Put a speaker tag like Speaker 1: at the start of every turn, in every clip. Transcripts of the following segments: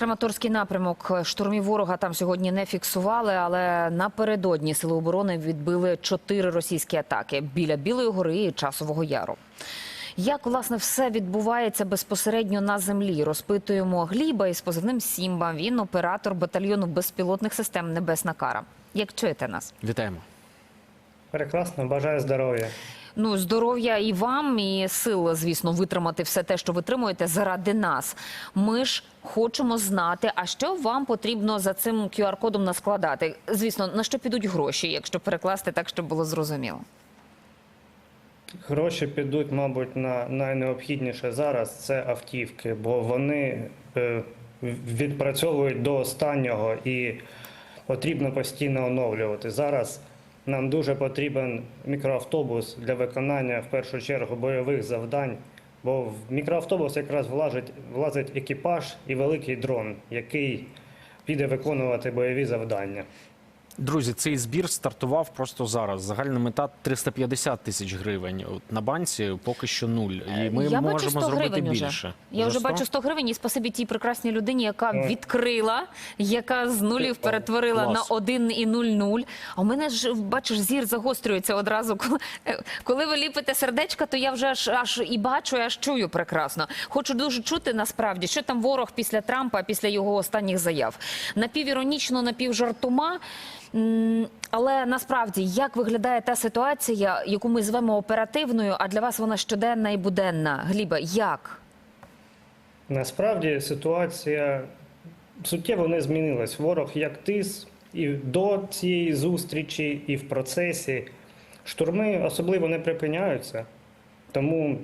Speaker 1: Краматорський напрямок штурмів ворога там сьогодні не фіксували, але напередодні сили оборони відбили чотири російські атаки біля Білої гори і Часового Яру. Як власне все відбувається безпосередньо на землі? Розпитуємо Гліба із позивним Сімба. Він оператор батальйону безпілотних систем Небесна Кара. Як чуєте нас?
Speaker 2: Вітаємо.
Speaker 3: Прекрасно, бажаю здоров'я.
Speaker 1: Ну, здоров'я і вам, і сил, звісно, витримати все те, що витримуєте заради нас. Ми ж хочемо знати, а що вам потрібно за цим QR-кодом наскладати. Звісно, на що підуть гроші, якщо перекласти так, щоб було зрозуміло.
Speaker 3: Гроші підуть, мабуть, на найнеобхідніше зараз це автівки, бо вони е, відпрацьовують до останнього і потрібно постійно оновлювати. Зараз нам дуже потрібен мікроавтобус для виконання в першу чергу бойових завдань. Бо в мікроавтобус якраз влазить, влазить екіпаж і великий дрон, який піде виконувати бойові завдання.
Speaker 2: Друзі, цей збір стартував просто зараз. Загальна мета 350 тисяч гривень. От на банці поки що нуль. І ми
Speaker 1: Е, Я бачу
Speaker 2: можемо
Speaker 1: 100
Speaker 2: зробити
Speaker 1: гривень
Speaker 2: більше.
Speaker 1: Уже. Я вже
Speaker 2: 100?
Speaker 1: бачу 100 гривень і спасибі тій прекрасній людині, яка
Speaker 3: Ой.
Speaker 1: відкрила, яка з нулів перетворила
Speaker 2: Клас.
Speaker 1: на 1 і 0,0. А у мене ж, бачиш, зір загострюється одразу. Коли, е, коли ви ліпите сердечка, то я вже аж, аж і бачу, і аж чую прекрасно. Хочу дуже чути насправді, що там ворог після Трампа, після його останніх заяв. Напівіронічно, напівжартома. Але насправді, як виглядає та ситуація, яку ми звемо оперативною, а для вас вона щоденна і буденна? Гліба, як?
Speaker 3: Насправді ситуація суттєво не змінилась. Ворог як тис і до цієї зустрічі, і в процесі. Штурми особливо не припиняються, тому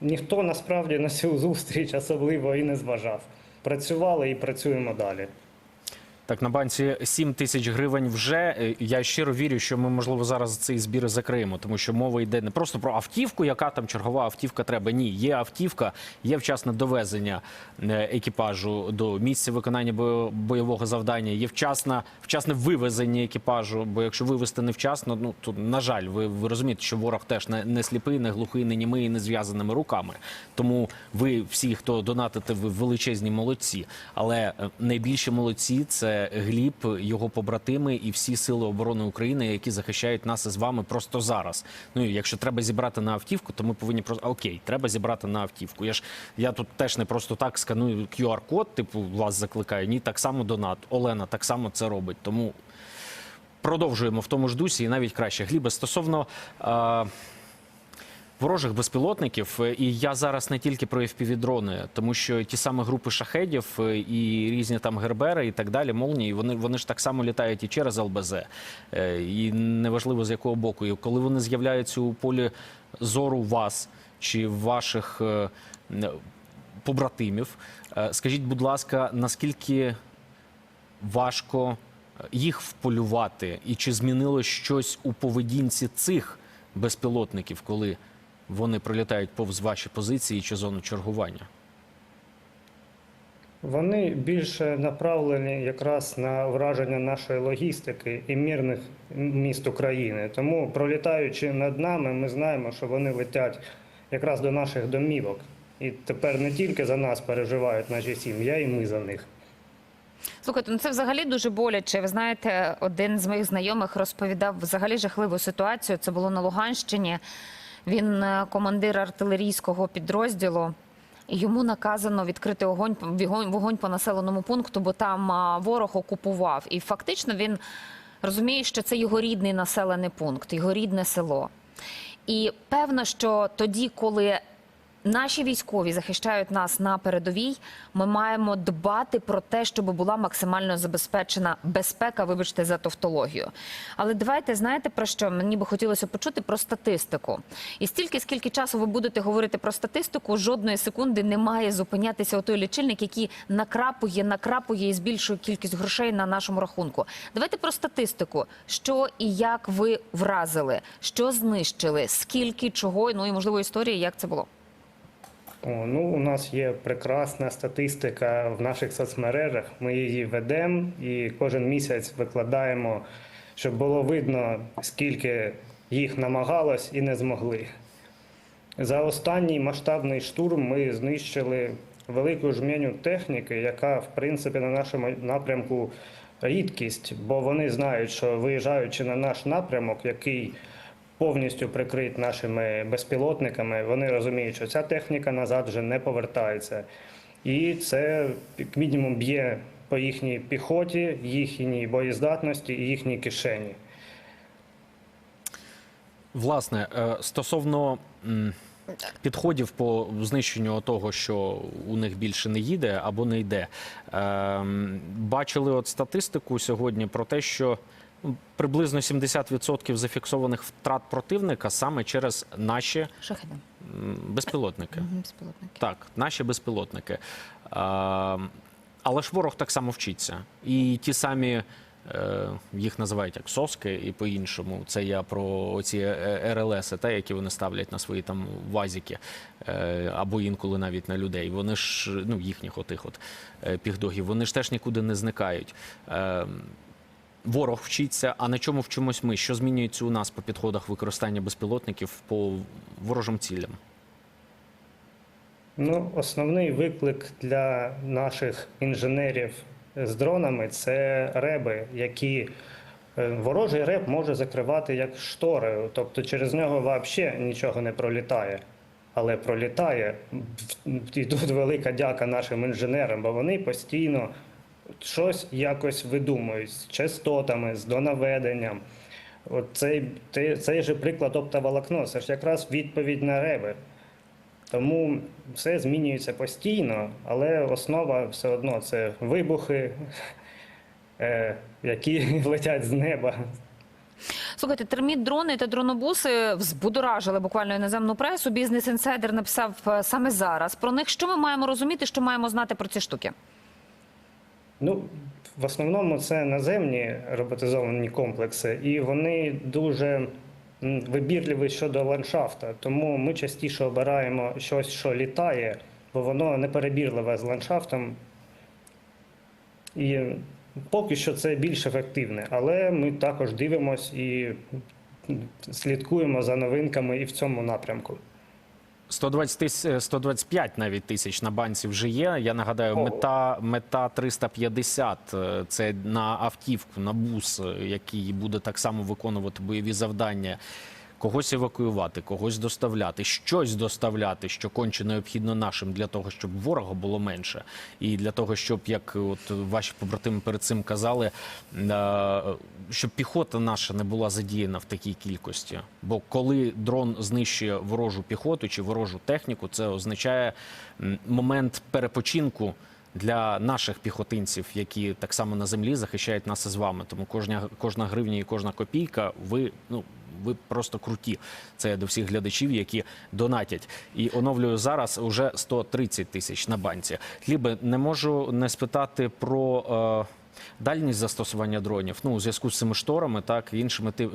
Speaker 3: ніхто насправді на цю зустріч особливо і не зважав. Працювали і працюємо далі.
Speaker 2: Так, на банці 7 тисяч гривень вже. Е, Я щиро вірю, що ми, можливо, зараз цей збір закриємо, тому що мова йде не просто про автівку, яка там чергова автівка треба. Ні, є автівка, є вчасне довезення е, екіпажу до місця виконання бойового завдання, є вчасне, вчасне вивезення екіпажу. Бо якщо вивезти невчасно, ну то на жаль, ви, ви розумієте, що ворог теж не, не сліпий, не глухий, не німий, і не зв'язаними руками. Тому ви всі, хто донатите, ви величезні молодці. Але е, найбільші молодці це Гліб, його побратими і всі сили оборони України, які захищають нас із вами просто зараз. Ну і якщо треба зібрати на автівку, то ми повинні просто окей, треба зібрати на автівку. Я ж я тут теж не просто так сканую QR-код, типу вас закликаю. Ні, так само донат. Олена так само це робить. Тому продовжуємо в тому ж дусі, і навіть краще. Глібе, стосовно. Е, Ворожих безпілотників, е, і я зараз не тільки про FPV-дрони, тому що ті самі групи шахедів е, і різні там гербери і так далі, молнії, вони, вони ж так само літають і через ЛБЗ, Е, і неважливо з якого боку. І коли вони з'являються у полі зору вас чи ваших побратимів, скажіть, будь ласка, наскільки важко їх вполювати, і чи змінило щось у поведінці цих безпілотників, коли вони пролітають повз ваші позиції чи зону чергування?
Speaker 3: Вони більше направлені якраз на враження нашої логістики і мирних міст України. Тому, пролітаючи над нами, ми знаємо, що вони летять якраз до наших домівок. І тепер не тільки за нас переживають наші сім'ї, а й ми за них.
Speaker 1: Слухайте, ну це взагалі дуже боляче. Ви знаєте, один з моїх знайомих розповідав взагалі жахливу ситуацію. Це було на Луганщині. Він е, командир артилерійського підрозділу. Йому наказано відкрити огонь вогонь по населеному пункту, бо там ворог окупував. І фактично він розуміє, що це його рідний населений пункт, його рідне село. І певно, що тоді, коли наші військові захищають нас на передовій, ми маємо дбати про те, щоб була максимально забезпечена безпека, вибачте за тавтологію. Але давайте знаєте про що мені би хотілося почути про статистику. І стільки, скільки часу ви будете говорити про статистику, жодної секунди не має зупинятися отой лічильник, який накрапує, накрапує і збільшує кількість грошей на нашому рахунку. Давайте про статистику, що і як ви вразили, що знищили, скільки чого, ну і можливо історії, як це було.
Speaker 3: Ну, у нас є прекрасна статистика в наших соцмережах. Ми її ведемо і кожен місяць викладаємо, щоб було видно, скільки їх намагалось і не змогли. За останній масштабний штурм ми знищили велику жменю техніки, яка в принципі на нашому напрямку рідкість, бо вони знають, що виїжджаючи на наш напрямок, який повністю прикрит нашими безпілотниками, вони розуміють, що ця техніка назад вже не повертається. І це як мінімум б'є по їхній піхоті, їхній боєздатності і їхній кишені.
Speaker 2: Власне, е, стосовно підходів по знищенню того, що у них більше не їде або не йде, ем, бачили от статистику сьогодні про те, що приблизно 70% зафіксованих втрат противника саме через наші
Speaker 1: Шахеди.
Speaker 2: безпілотники.
Speaker 1: Безпілотники.
Speaker 2: Так, наші безпілотники. А, але ж ворог так само вчиться. І ті самі. е, Їх називають як соски і по-іншому. Це я про оці е, РЛС, та, які вони ставлять на свої там вазіки, е, або інколи навіть на людей. Вони ж, ну, їхніх отих от пігдогів, вони ж теж нікуди не зникають. Ворог вчиться, а на чому вчимось ми? Що змінюється у нас по підходах використання безпілотників по ворожим цілям?
Speaker 3: Ну, основний виклик для наших інженерів з дронами це реби, які е, ворожий реб може закривати як штори, тобто через нього взагалі нічого не пролітає. Але пролітає. І тут велика дяка нашим інженерам, бо вони постійно щось якось видумують з частотами, з донаведенням. От цей, цей, же приклад оптоволокно, це ж якраз відповідь на реби. Тому все змінюється постійно, але основа все одно це вибухи, е, які летять з неба.
Speaker 1: Слухайте, терміт дрони та дронобуси взбудоражили буквально іноземну пресу. Бізнес інсайдер написав е, саме зараз про них. Що ми маємо розуміти, що маємо знати про ці штуки?
Speaker 3: Ну, в основному це наземні роботизовані комплекси, і вони дуже вибірливі щодо ландшафта. Тому ми частіше обираємо щось, що літає, бо воно не перебірливе з ландшафтом. І поки що це більш ефективне, але ми також дивимось і слідкуємо за новинками і в цьому напрямку.
Speaker 2: 120 тис- 125 навіть тисяч на банці вже є. Я нагадаю, мета, мета 350 е, – це на автівку, на бус, е, який буде так само виконувати бойові завдання. Когось евакуювати, когось доставляти, щось доставляти, що конче необхідно нашим для того, щоб ворога було менше, і для того, щоб як от ваші побратими перед цим казали, е, щоб піхота наша не була задіяна в такій кількості. Бо коли дрон знищує ворожу піхоту чи ворожу техніку, це означає момент перепочинку. Для наших піхотинців, які так само на землі захищають нас із вами. Тому кожна кожна гривня і кожна копійка, ви ну ви просто круті. Це до всіх глядачів, які донатять. І оновлюю зараз уже 130 тисяч на банці. Хлібе, не можу не спитати про. Е, Дальність застосування дронів, ну у зв'язку з цими шторами, так і іншими е,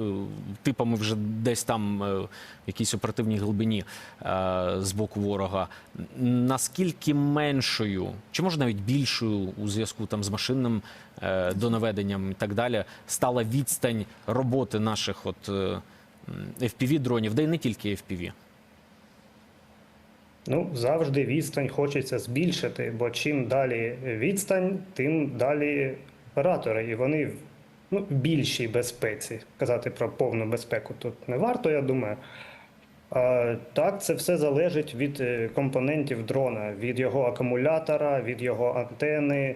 Speaker 2: типами вже десь там е, в якійсь оперативній глибині е, з боку ворога. Наскільки меншою, чи може навіть більшою у зв'язку там з машинним донаведенням і так далі, стала відстань роботи наших от fpv дронів, де й не тільки FPV?
Speaker 3: Ну, завжди відстань хочеться збільшити, бо чим далі відстань, тим далі оператори. І вони в ну, більшій безпеці. Казати про повну безпеку тут не варто, я думаю. А, так, це все залежить від е, компонентів дрона, від його акумулятора, від його антени.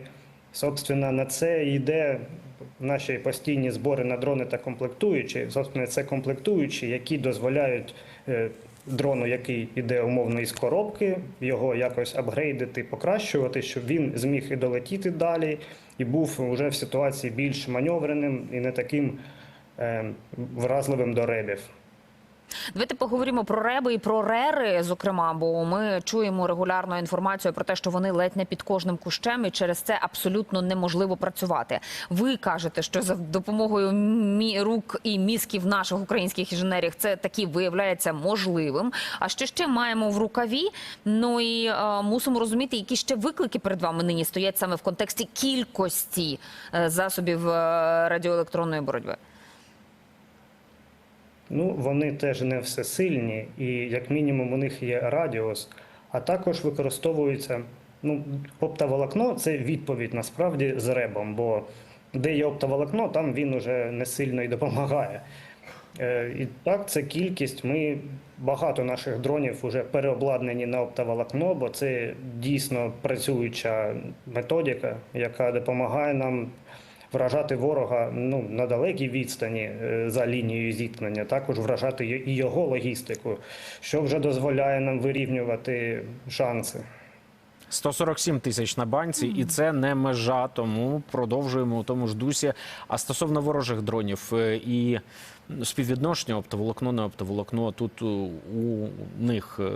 Speaker 3: Собственно, на це йде наші постійні збори на дрони та комплектуючі. Собственно, це комплектуючі, які дозволяють е, дрону, який іде умовно із коробки, його якось апгрейдити, покращувати, щоб він зміг і долетіти далі, і був вже в ситуації більш маневреним і не таким е, вразливим до ребів.
Speaker 1: Давайте поговоримо про реби і про рери, зокрема, бо ми чуємо регулярно інформацію про те, що вони ледь не під кожним кущем, і через це абсолютно неможливо працювати. Ви кажете, що за допомогою рук і мізків наших українських інженерів це таки виявляється можливим. А що ще маємо в рукаві? Ну і е, мусимо розуміти, які ще виклики перед вами нині стоять саме в контексті кількості е, засобів е, радіоелектронної боротьби.
Speaker 3: Ну, вони теж не всесильні, і як мінімум у них є радіус, а також використовуються Ну, оптоволокно це відповідь насправді з ребом, бо де є оптоволокно, там він уже не сильно і допомагає. Е, І так, це кількість. Ми багато наших дронів вже переобладнані на оптоволокно, бо це дійсно працююча методика, яка допомагає нам вражати ворога ну, на далекій відстані е, за лінією зіткнення, також вражати і його логістику, що вже дозволяє нам вирівнювати шанси.
Speaker 2: 147 тисяч на банці, і це не межа, тому продовжуємо у тому ж дусі. А стосовно ворожих дронів е, і співвідношення оптоволокно на оптоволокно, тут у них е,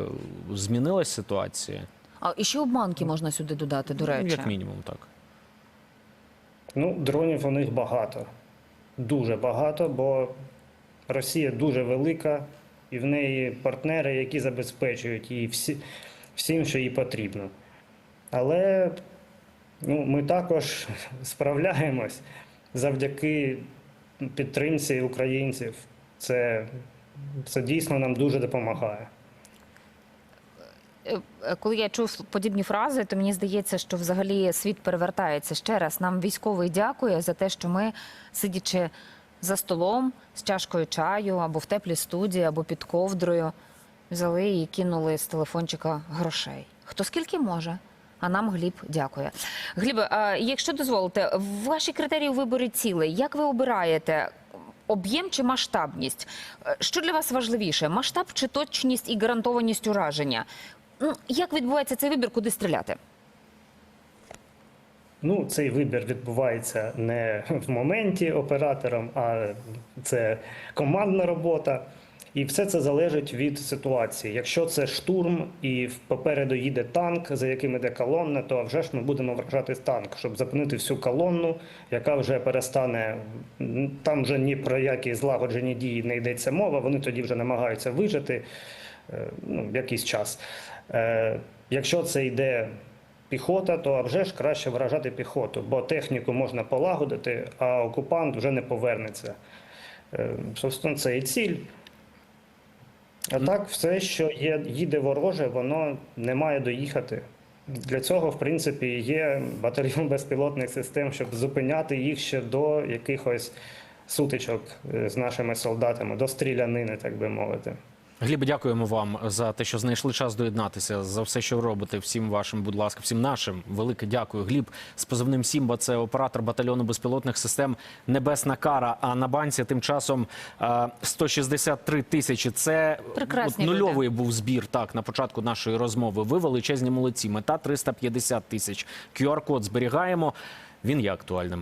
Speaker 2: змінилась ситуація?
Speaker 1: А і ще обманки можна сюди додати, до
Speaker 2: Ну,
Speaker 1: речі.
Speaker 2: як мінімум, так.
Speaker 3: Ну, дронів у них багато. Дуже багато, бо Росія дуже велика, і в неї партнери, які забезпечують її всі, всім, що їй потрібно. Але ну, ми також справляємось завдяки підтримці українців. Це, це дійсно нам дуже допомагає.
Speaker 1: Е, е, Коли я чув подібні фрази, то мені здається, що взагалі світ перевертається ще раз. Нам військовий дякує за те, що ми, сидячи за столом з чашкою чаю або в теплій студії, або під ковдрою, взяли і кинули з телефончика грошей. Хто скільки може? А нам Гліб дякує. Глібе, а якщо дозволите, ваші критерії у виборі цілей, як ви обираєте? Об'єм чи масштабність? Е, Що для вас важливіше? Масштаб чи точність і гарантованість ураження? Ну, Як відбувається цей вибір, куди стріляти?
Speaker 3: Ну, цей вибір відбувається не в моменті оператором, а це командна робота. І все це залежить від ситуації. Якщо це штурм і попереду їде танк, за яким іде колонна, то вже ж ми будемо вражати танк, щоб зупинити всю колонну, яка вже перестане. Там вже ні про які злагоджені дії не йдеться мова. Вони тоді вже намагаються вижити е, ну, якийсь час. Е, Якщо це йде піхота, то вже ж краще вражати піхоту, бо техніку можна полагодити, а окупант вже не повернеться. Е, Собственно, це і ціль. А так, все, що є, їде вороже, воно не має доїхати. Для цього, в принципі, є батальйон безпілотних систем, щоб зупиняти їх ще до якихось сутичок е, з нашими солдатами, до стрілянини, так би мовити.
Speaker 2: Глібе, дякуємо вам за те, що знайшли час доєднатися, за все, що ви робите. Всім вашим, будь ласка, всім нашим. Велике дякую. Гліб з позивним Сімба. Це оператор батальйону безпілотних систем Небесна Кара. А на банці тим часом е, 163 тисячі. Це
Speaker 1: Прекрасні
Speaker 2: от
Speaker 1: люди.
Speaker 2: нульовий був збір. Так на початку нашої розмови. Ви величезні молодці. Мета 350 тисяч. QR-код зберігаємо. Він є актуальним.